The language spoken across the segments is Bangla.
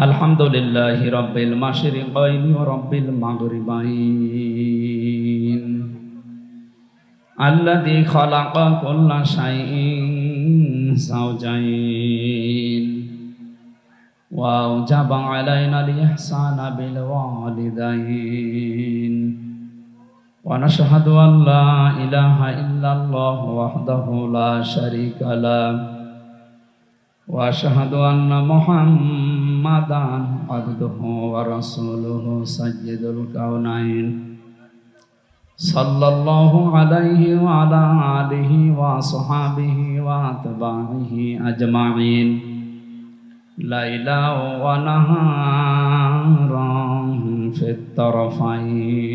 الحمد لله رب المشرقين ورب المغربين الذي خلق كل شيء زوجين وأوجب علينا الإحسان بالوالدين ونشهد أن لا إله إلا الله وحده لا شريك له وأشهد أن محمدا عبده ورسوله سيد الكونين. صلى الله عليه وعلى آله وصحابه وأتباعه أجمعين. ليلا ونهارا في الطرفين.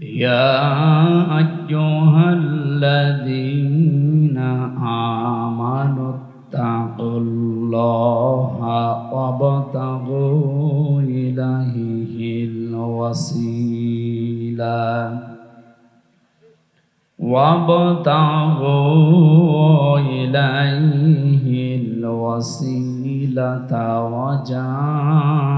يا أيها الذين آمنوا اتقوا الله وابتغوا إليه الوسيلة. وابتغوا إليه الوسيلة وجاهدوا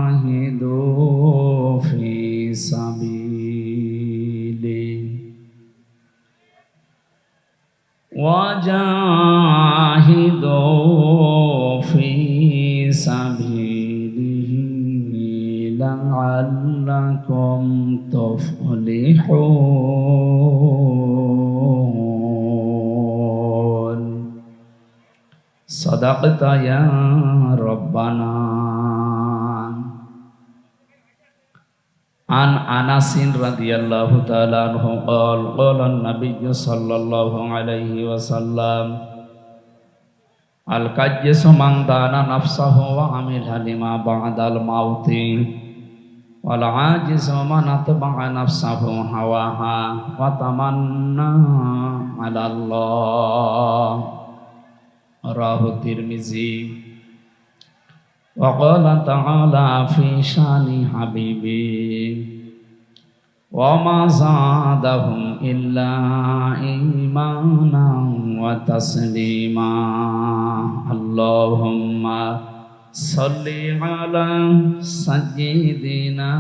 لعلكم تفلحون صدقت يا ربنا عن انس رضي الله تعالى عنه قال قال النبي صلى الله عليه وسلم الكجس من دان نفسه وعمل لما بعد الموت والعاجز من اتبع نفسه هواها وتمنى على الله. راه الترمذي وقال تعالى في شأن حبيبي وما زادهم إلا إيمانا وتسليما. اللهم صل على سيدنا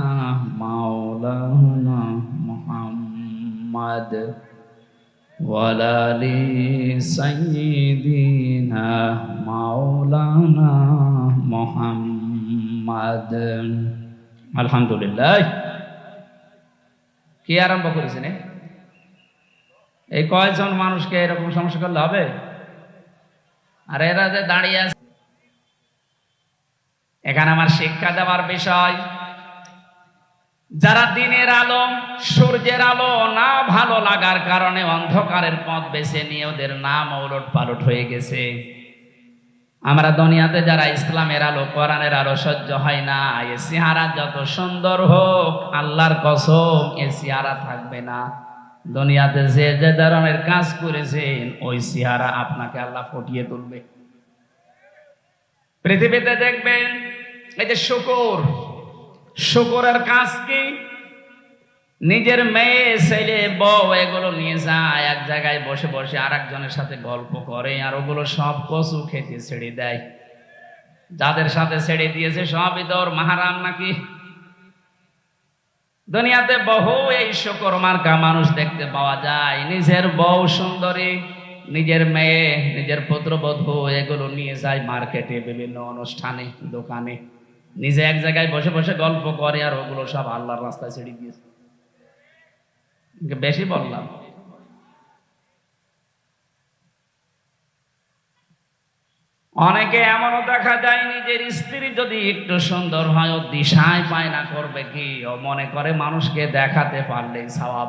مولانا محمد وعلى آل سيدنا مولانا মোহাম্মদ আলহামদুলিল্লাহ কি আরম্ভ করেছেন এ? এই কয়জন মানুষকে এরকম সমস্যা করলে হবে আর এরা যে দাঁড়িয়ে আছে এখানে আমার শিক্ষা দেওয়ার বিষয়। যারা দিনের আলো, সূর্যের আলো না ভালো লাগার কারণে অন্ধকারের পথ বেছে নিয়ে ওদের নাম ওলট পালট হয়ে গেছে। আমরা দুনিয়াতে যারা ইসলামের আলো, কোরআনের আলো সহ্য হয় না, এ চেহারা যত সুন্দর হোক, আল্লাহর কসম, এ সিহারা থাকবে না। দুনিয়াতে যে যে ধরনের কাজ করেছেন, ওই সিহারা আপনাকে আল্লাহ ফুটিয়ে তুলবে। পৃথিবীতে দেখবেন শুকুর। শুকুরের কাজ কি? নিজের মেয়ে, ছেলে, বউ, এগুলো নিয়ে যায়, এক জায়গায় বসে বসে আর একজনের সাথে গল্প করে, আর ওগুলো সব কচু খেতে ছেড়ে দেয়। যাদের সাথে ছেড়ে দিয়েছে, সবই তোর মাহারাম নাকি? দুনিয়াতে বহু এই শকর মার্কা মানুষ দেখতে পাওয়া যায়। নিজের বউ সুন্দরী, নিজের মেয়ে, নিজের পুত্রবধূ, এগুলো নিয়ে যায় মার্কেটে, বিভিন্ন অনুষ্ঠানে, দোকানে। নিজে এক জায়গায় বসে বসে গল্প করে আর ওগুলো সব আল্লাহর রাস্তায় ছেড়ে দিয়েছে। বেশি বললাম। অনেকে এমনও দেখা যায়, নিজের স্ত্রী যদি একটু সুন্দর হয়, ও দিশায় পায় না করবে কি? ও মনে করে মানুষকে দেখাতে পারলেই স্বভাব।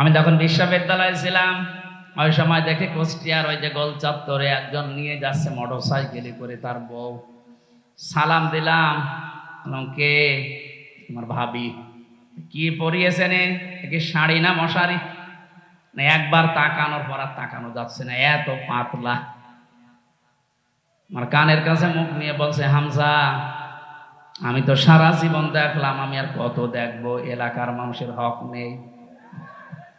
আমি যখন বিশ্ববিদ্যালয়ে ছিলাম ওই সময় দেখে কুষ্টিয়ার ওই যে গোল চত্বরে একজন নিয়ে যাচ্ছে মোটর সাইকেলে করে তার বউ। সালাম দিলাম। কে? তোমার ভাবি। কি পরিয়েছে নে? এ কি শাড়ি না মশারি? না, একবার তাকানোর পর আর তাকানো যাচ্ছে না, এত পাতলা। আমার কানের কাছে মুখ নিয়ে বলছে, হামজা, আমি তো সারা জীবন দেখলাম, আমি আর কত দেখব, এলাকার মানুষের হক নেই।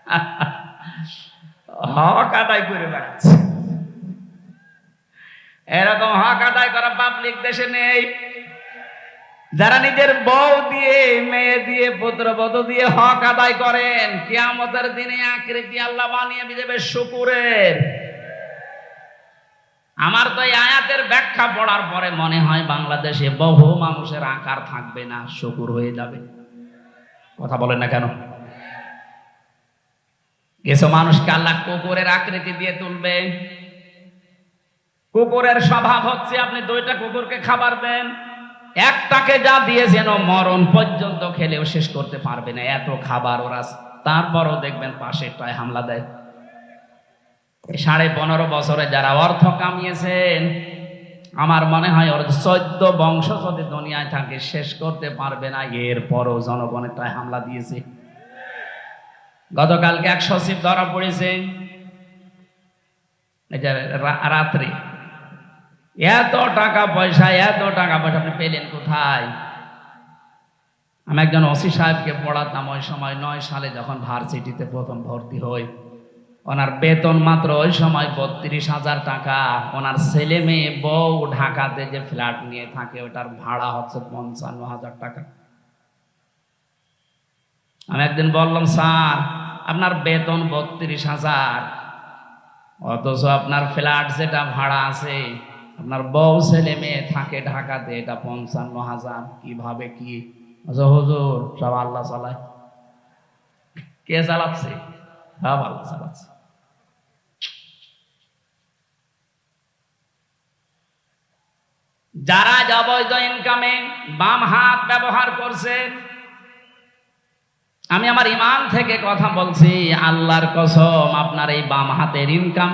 হক আদায় করে বেড়াচ্ছে। এরকম হক আদায় করা পাবলিক দেশে নেই। যারা নিজের বউ দিয়ে, মেয়ে দিয়ে পুত্রবধূ দিয়ে হক আদায় করেন, কিয়ামতের দিনে আকৃতি আল্লাহ বানিয়ে দেবে শুকুরের। আমার তো এই আয়াতের ব্যাখ্যা পড়ার পরে মনে হয় বাংলাদেশে বহু মানুষের আকার থাকবে না, শুকুর হয়ে যাবে। কথা বলেন না কেন? কিছু মানুষকে আল্লাহ কুকুরের আকৃতি দিয়ে তুলবে। কুকুরের স্বভাব হচ্ছে আপনি দুইটা কুকুরকে খাবার দেন, একটাকে যা দিয়েছেন মরণ পর্যন্ত খেলেও শেষ করতে পারবে না। এত খাবার ওরা তারপরও দেখবেন পাশেরটায় হামলা দেয়। সাড়ে পনেরো বছরে যারা অর্থ কামিয়েছেন, আমার মনে হয় ওর চোদ্দ বংশ যদি দুনিয়ায় থাকে, শেষ করতে পারবে না। এরপরও জনগণেরটায় হামলা দিয়েছে। গতকালকে এক সচিব ধরা পড়েছে। রাত্রে। এত টাকা পয়সা, এত টাকা পয়সা, আপনি পেলেন কোথায়? আমি একজন ওসি সাহেবকে পড়াতাম ওই সময় নয় সালে যখন ভার্সিটিতে প্রথম ভর্তি হই। ওনার বেতন মাত্র ওই সময় বত্রিশ হাজার টাকা। ওনার ছেলে মেয়ে বউ ঢাকাতে যে ফ্ল্যাট নিয়ে থাকে, ওটার ভাড়া হচ্ছে পঞ্চান্ন হাজার টাকা। আমি একদিন বললাম স্যার আপনার বেতন বত্রিশ হাজার। অথচ আপনার ফ্ল্যাট যেটা ভাড়া আছে আপনার বউ ছেলে মেয়ে থাকে ঢাকাতে এটা পঞ্চান্ন হাজার। কীভাবে কি? বলছে, হুজুর সব আল্লাহ চালায়। কে চালাচ্ছে? সব আল্লাহ চালাচ্ছে। যারা অবৈধ ইনকামে বাম হাত ব্যবহার করছেন আমি আমার ইমান থেকে কথা বলছি আল্লাহর কসম আপনার এই বাম হাতের ইনকামে